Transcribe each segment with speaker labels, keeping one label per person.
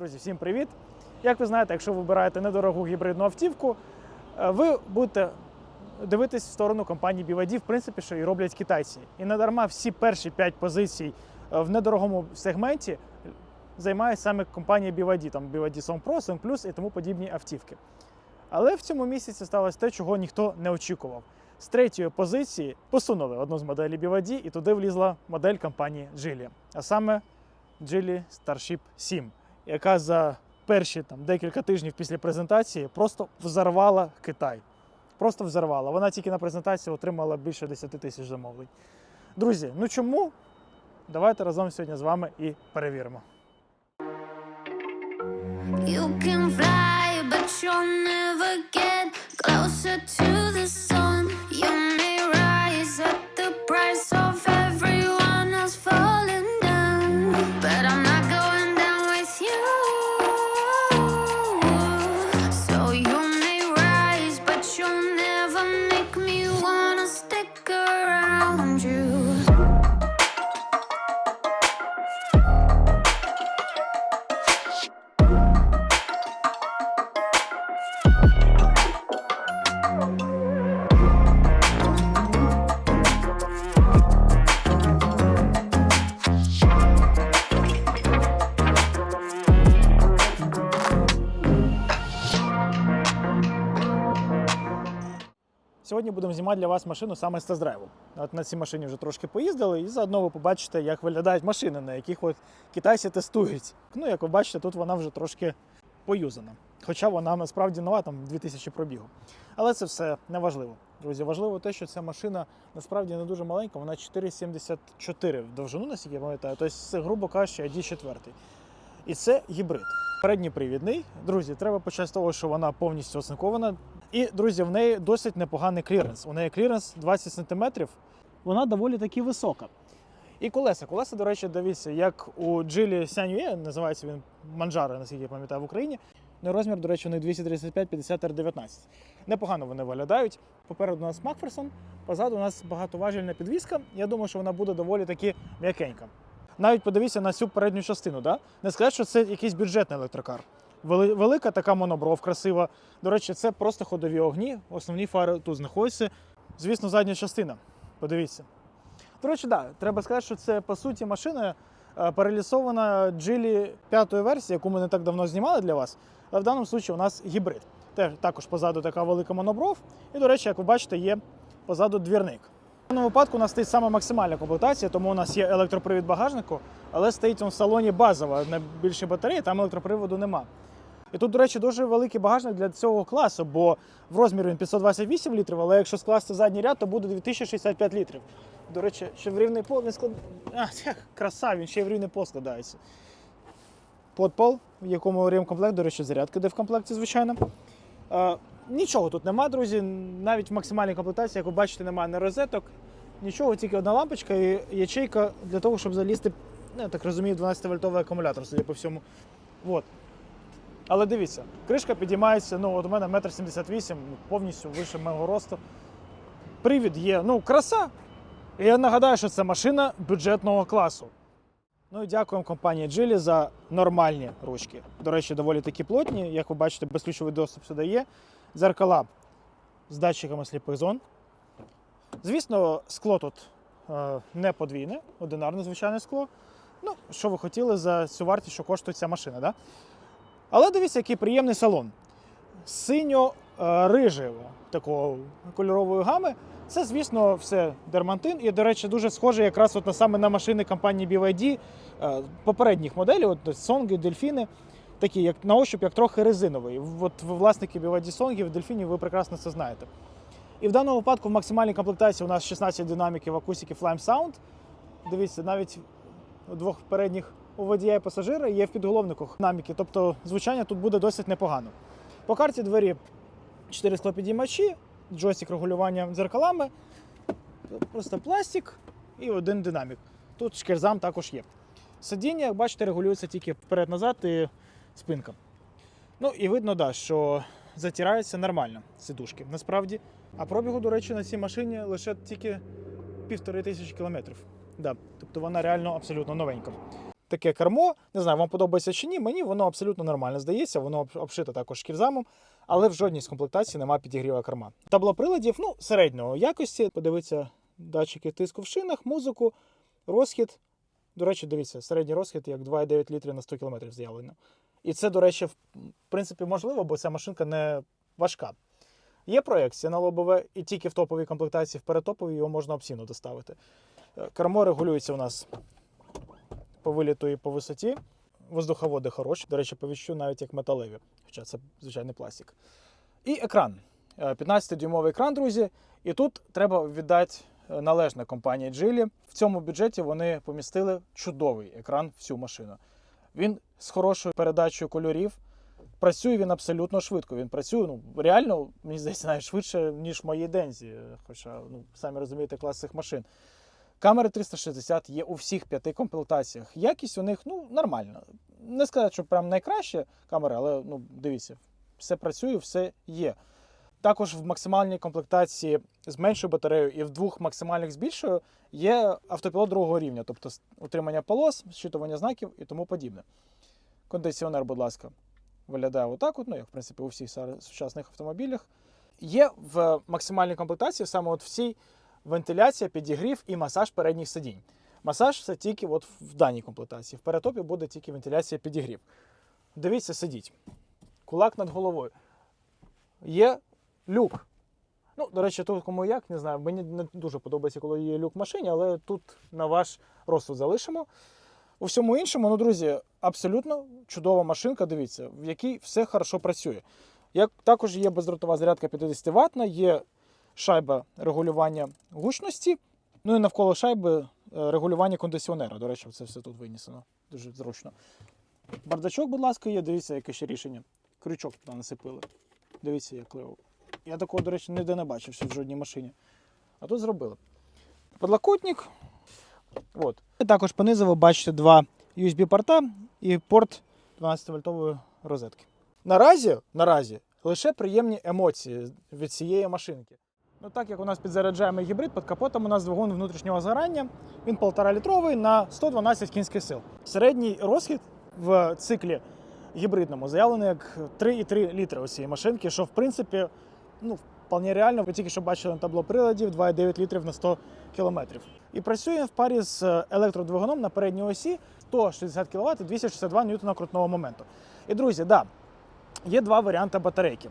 Speaker 1: Друзі, всім привіт! Як ви знаєте, якщо ви вибираєте недорогу гібридну автівку, е, ви будете дивитись в сторону компанії BYD, в принципі, що і роблять китайці. І не дарма всі перші 5 позицій е, в недорогому сегменті займає саме компанія BYD, там BYD Song Pro, Song Plus і тому подібні автівки. Але в цьому місяці сталося те, чого ніхто не очікував. З третьої позиції посунули одну з моделей BYD, і туди влізла модель компанії Geely. А саме Geely Starship 7, яка за перші там, декілька тижнів після презентації просто взорвала Китай. Просто взорвала. Вона тільки на презентації отримала більше 10 тисяч замовлень. Друзі, ну чому? Давайте разом сьогодні з вами і перевіримо.
Speaker 2: You can fly, but you'll never get closer
Speaker 1: знімати для вас машину саме з тест-драйву. От на цій машині вже трошки поїздили, і заодно ви побачите, як виглядають машини, на яких от китайці тестують. Ну, як ви бачите, тут вона вже трошки поюзана. Хоча вона насправді нова, там 2000 пробігу. Але це все не важливо. Друзі, важливо те, що ця машина насправді не дуже маленька, вона 4,74 в довжину, наскільки я пам'ятаю. Тобто грубо кажучи, ID4. І це гібрид. Передній привідний. Друзі, треба почати з того, що вона повністю оцинкована. І, друзі, в неї досить непоганий кліренс. У неї кліренс 20 см. Вона доволі таки висока. І колеса. Колеса, до речі, дивіться, як у Джилі Сянює, називається він Манджаро, наскільки я пам'ятаю, в Україні. Ну, розмір, до речі, у них 235 50 r 19 Непогано вони виглядають. Попереду у нас Макферсон, позаду у нас багатоважільна підвіска. Я думаю, що вона буде доволі таки м'якенька. Навіть подивіться на цю передню частину. Да? Не сказати, що це якийсь бюджетний електрокар. Велика така монобров, красива. До речі, це просто ходові огні. Основні фари тут знаходяться. Звісно, задня частина. Подивіться. До речі, да, треба сказати, що це по суті машина е, перелісована Geely п'ятої версії, яку ми не так давно знімали для вас. Але в даному випадку у нас гібрид. Теж також позаду така велика монобров. І, до речі, як ви бачите, є позаду двірник. Даному випадку у нас стоїть саме максимальна комплектація, тому у нас є електропривід багажнику, але стоїть в салоні базова, на більшій батареї, там електроприводу нема. І тут, до речі, дуже великий багажник для цього класу, бо в розмірі він 528 літрів, але якщо скласти задній ряд, то буде 2065 літрів. До речі, ще в рівний пол він склад... А, краса, він ще в рівний пол складається. Подпол, в якому ремкомплект, до речі, зарядка йде в комплекті, звичайно. Нічого тут нема, друзі. Навіть в максимальній комплектації, як ви бачите, немає не розеток, нічого, тільки одна лампочка і ячейка для того, щоб залізти, ну, я так розумію, 12-вольтовий акумулятор, судя по всьому. От. Але дивіться, кришка підіймається, ну, от у мене 1,78 м, повністю вище мого росту. Привід є, ну, краса. І я нагадаю, що це машина бюджетного класу. Ну і дякуємо компанії Geely за нормальні ручки. До речі, доволі такі плотні. Як ви бачите, безключовий доступ сюди є. Зеркала з датчиками сліпих зон. Звісно, скло тут е, не подвійне, одинарне звичайне скло. Ну, що ви хотіли за цю вартість, що коштує ця машина, да? Але дивіться, який приємний салон. Синьо-рижевого такого кольорової гами. Це, звісно, все дермантин. І, до речі, дуже схоже якраз от на саме на машини компанії BYD е, попередніх моделей, от Сонги, Дельфіни, такі, як на ощуп, як трохи резиновий. От власники BYD Сонгів, Дельфінів, ви прекрасно це знаєте. І в даному випадку в максимальній комплектації у нас 16 динаміків акустики Flame Sound. Дивіться, навіть у двох передніх у водія і пасажира є в підголовнику динаміки, тобто звучання тут буде досить непогано. По карті двері 4 склопідіймачі, джойстик регулювання дзеркалами, просто пластик і один динамік. Тут шкерзам також є. Сидіння, як бачите, регулюється тільки вперед-назад і спинка. Ну і видно, да, що затираються нормально сидушки. Насправді. А пробігу, до речі, на цій машині лише тільки півтори тисячі кілометрів. Да. Тобто вона реально абсолютно новенька. таке кермо. Не знаю, вам подобається чи ні. Мені воно абсолютно нормально здається. Воно об- обшите також шкірзамом, але в жодній з комплектацій немає підігріва керма. Табло приладів ну, середнього якості. Подивіться датчики тиску в шинах, музику, розхід. До речі, дивіться, середній розхід як 2,9 літри на 100 км заявлено. І це, до речі, в принципі, можливо, бо ця машинка не важка. Є проекція на лобове, і тільки в топовій комплектації, в перетоповій його можна опційно доставити. Е, Кермо регулюється у нас по виліту і по висоті. Воздуховоди хороші, до речі, по відчуттю навіть як металеві, хоча це звичайний пластик. І екран. Е, 15-дюймовий екран, друзі. І тут треба віддати е, належне компанії Geely. В цьому бюджеті вони помістили чудовий екран в цю машину. Він з хорошою передачею кольорів. Працює він абсолютно швидко. Він працює ну, реально, мені здається, навіть швидше, ніж в моїй дензі. Хоча, ну, самі розумієте, клас цих машин. Камери 360 є у всіх п'яти комплектаціях. Якість у них ну, нормальна. Не сказати, що прям найкраща камера, але ну, дивіться, все працює, все є. Також в максимальній комплектації з меншою батареєю і в двох максимальних з більшою є автопілот другого рівня, тобто утримання полос, зчитування знаків і тому подібне. Кондиціонер, будь ласка, виглядає отак, от, ну, як в принципі у всіх сучасних автомобілях. Є в максимальній комплектації саме от всій вентиляція, підігрів і масаж передніх сидінь. Масаж це тільки от в даній комплектації. В перетопі буде тільки вентиляція підігрів. Дивіться, сидіть. Кулак над головою. Є люк. Ну, до речі, тут кому як, не знаю. Мені не дуже подобається, коли є люк в машині, але тут на ваш розсуд залишимо. У всьому іншому, ну, друзі, абсолютно чудова машинка, дивіться, в якій все хорошо працює. Як також є бездротова зарядка 50 ватна, є шайба регулювання гучності, ну і навколо шайби е, регулювання кондиціонера. До речі, це все тут винесено. Дуже зручно. Бардачок, будь ласка, є. Дивіться, яке ще рішення. Крючок туди насипили. Дивіться, як клево. Я такого, до речі, ніде не бачив в жодній машині. А тут зробили. Подлокотник. От. І також понизу ви бачите два USB-порта і порт 12-вольтової розетки. Наразі, наразі лише приємні емоції від цієї машинки. Ну, так як у нас підзаряджаємий гібрид, під капотом у нас двигун внутрішнього згорання, він 1,5 літровий на 112 кінських сил. Середній розхід в циклі гібридному заявлений як 3,3 літри у цієї машинки, що в принципі ну, вполне реально. Ви тільки що бачили на табло приладів 2,9 літрів на 100 кілометрів. І працює в парі з електродвигуном на передній осі 160 кВт і 262 ньютона крутного моменту. І друзі, да, є два варіанти батарейки.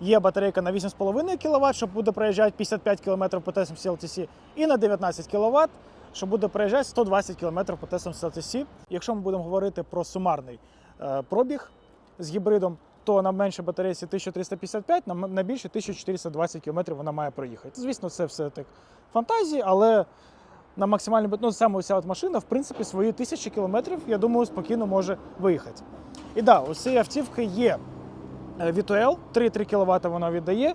Speaker 1: Є батарейка на 8,5 кВт, що буде проїжджати 55 км по тестам CLTC, і на 19 кВт, що буде проїжджати 120 км по тестам CLTC. Якщо ми будемо говорити про сумарний е, пробіг з гібридом, то на меншій батарейці 1355, на, більшій 1420 км вона має проїхати. Звісно, це все так фантазії, але на максимальній бат- ну, саме ця от машина, в принципі, свої тисячі кілометрів, я думаю, спокійно може виїхати. І да, у цієї автівки є е, V2L, 3,3 кВт вона віддає.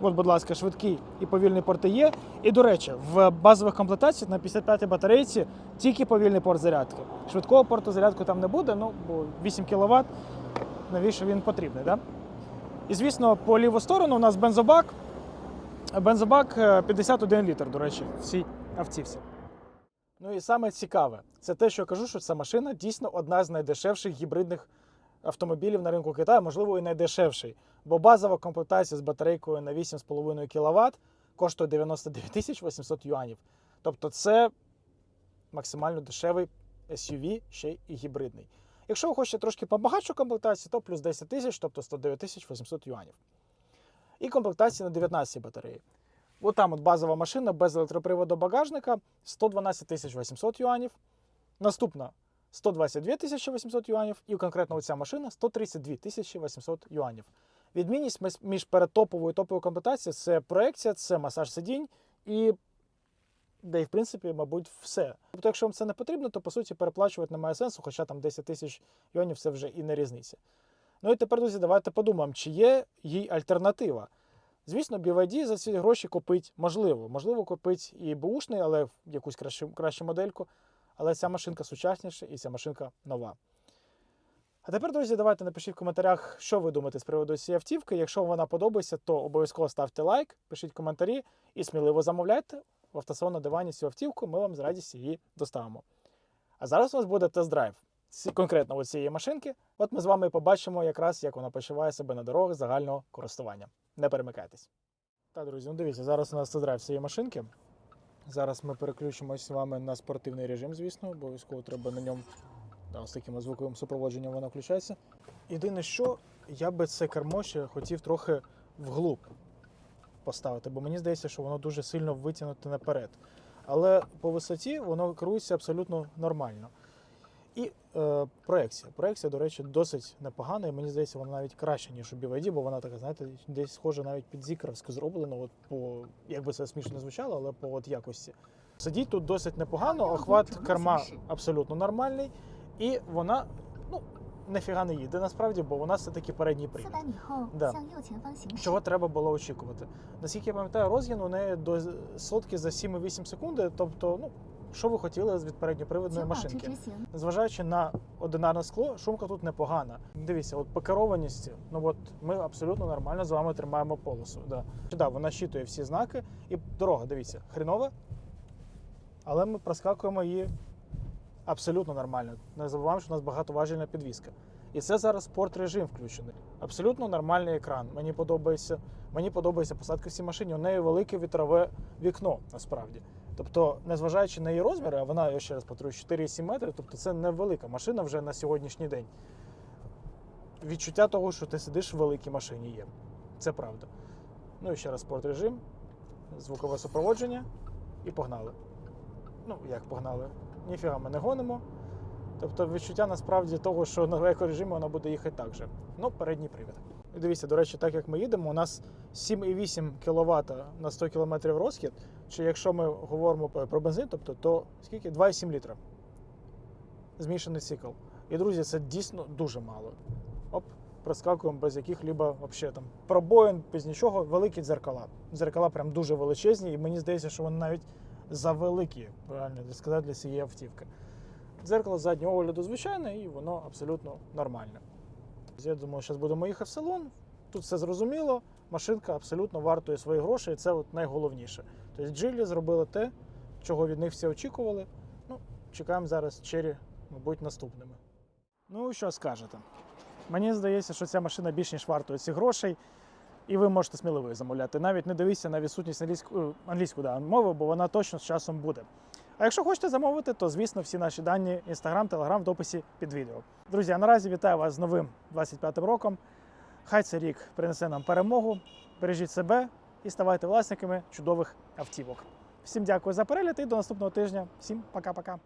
Speaker 1: От, будь ласка, швидкий і повільний порти є. І, до речі, в базових комплектаціях на 55-й батарейці тільки повільний порт зарядки. Швидкого порту зарядку там не буде, ну, бо 8 кВт, навіщо він потрібний. Да? І, звісно, по ліву сторону у нас бензобак. Бензобак е, 51 літр, до речі, в цій автівці. Ну і саме цікаве, це те, що я кажу, що ця машина дійсно одна з найдешевших гібридних автомобілів на ринку Китаю, можливо, і найдешевший. Бо базова комплектація з батарейкою на 8,5 кВт коштує 99 тисяч 800 юанів. Тобто це максимально дешевий SUV, ще й гібридний. Якщо ви хочете трошки побагатшу комплектацію, то плюс 10 тисяч, тобто 109 800 юанів. І комплектація на 19 батареї. От там от базова машина без електроприводу багажника 112 800 юанів. Наступна 122 800 юанів, і конкретно оця машина 132 800 юанів. Відмінність між передтоповою і топовою комплектацією це проекція, це масаж сидінь і. Де і в принципі, мабуть, все. Тобто, якщо вам це не потрібно, то по суті переплачувати немає сенсу, хоча там 10 тисяч юанів це вже і не різниця. Ну і тепер, друзі, давайте подумаємо, чи є їй альтернатива. Звісно, BYD за ці гроші купить можливо. Можливо, купить і бушний, але якусь кращу, кращу модельку. Але ця машинка сучасніша і ця машинка нова. А тепер, друзі, давайте напишіть в коментарях, що ви думаєте з приводу цієї автівки. Якщо вам вона подобається, то обов'язково ставте лайк, пишіть коментарі і сміливо замовляйте в автосалон на дивані цю автівку. Ми вам з радістю її доставимо. А зараз у нас буде тест-драйв конкретно от цієї машинки. От ми з вами побачимо якраз, як вона почуває себе на дорогах загального користування. Не перемикайтесь. Так, друзі, ну дивіться, зараз у нас тест-драйв цієї машинки. Зараз ми переключимось з вами на спортивний режим, звісно, обов'язково треба на ньому да, з таким звуковим супроводженням воно включається. Єдине, що я би це кермо ще хотів трохи вглуб поставити, бо мені здається, що воно дуже сильно витягнуте наперед. Але по висоті воно керується абсолютно нормально. І е, проекція. Проекція, до речі, досить непогана. і Мені здається, вона навіть краща, ніж у BYD, бо вона така, знаєте, десь схожа навіть під зікровську зроблена. От по як би це смішно звучало, але по от якості. Сидіть тут досить непогано, охват керма абсолютно нормальний, і вона ну нефіга не їде насправді, бо вона все таки
Speaker 3: передній
Speaker 1: привід. Да. Чого треба було очікувати? Наскільки я пам'ятаю, розгін у неї до сотки за 7,8 секунди, тобто, ну. Що ви хотіли
Speaker 3: з від передньопривідної
Speaker 1: машинки? Зважаючи на одинарне скло, шумка тут непогана. Дивіться, от по керованості, ну от ми абсолютно нормально з вами тримаємо полосу. Да. Да, Вона щитує всі знаки, і дорога, дивіться, хрінова, але ми проскакуємо її абсолютно нормально. Не забуваємо, що у нас багатоважільна підвіска. І це зараз спорт режим включений. Абсолютно нормальний екран. Мені подобається Мені подобається посадка в машині, у неї велике вітрове вікно насправді. Тобто, незважаючи на її розміри, а вона, я ще раз повторюю, 4,7 метри, тобто це невелика машина вже на сьогоднішній день. Відчуття того, що ти сидиш в великій машині є. Це правда. Ну і ще раз спорт режим, звукове супроводження і погнали. Ну, як погнали? Ніфіга ми не гонимо. Тобто відчуття насправді того, що на екорежимі вона буде їхати так же. Ну, передній привід. І дивіться, до речі, так як ми їдемо, у нас 7,8 кВт на 100 км розхід. Чи якщо ми говоримо про бензин, тобто то скільки? 2,7 літра. Змішаний цикл. І, друзі, це дійсно дуже мало. Оп, проскакуємо без яких-либо там пробоїн, без нічого, великі дзеркала. Дзеркала прям дуже величезні, і мені здається, що вони навіть завеликі, правильно сказати, для цієї автівки. Дзеркало заднього огляду звичайне, і воно абсолютно нормальне. Я думаю, зараз будемо їхати в салон. Тут все зрозуміло. Машинка абсолютно вартує свої гроші, і це от найголовніше. Тобто Джилі зробили те, чого від них всі очікували. Ну, чекаємо зараз чері, мабуть, наступними. Ну, що скажете? Мені здається, що ця машина більш ніж вартує цих грошей, і ви можете сміливо замовляти. Навіть не дивіться на відсутність англійської англійську да, мови, бо вона точно з часом буде. А якщо хочете замовити, то звісно всі наші дані Instagram, Telegram в дописі під відео. Друзі, а наразі вітаю вас з новим 25-м роком. Хай цей рік принесе нам перемогу. Бережіть себе і ставайте власниками чудових автівок. Всім дякую за перегляд і до наступного тижня. Всім пока-пока.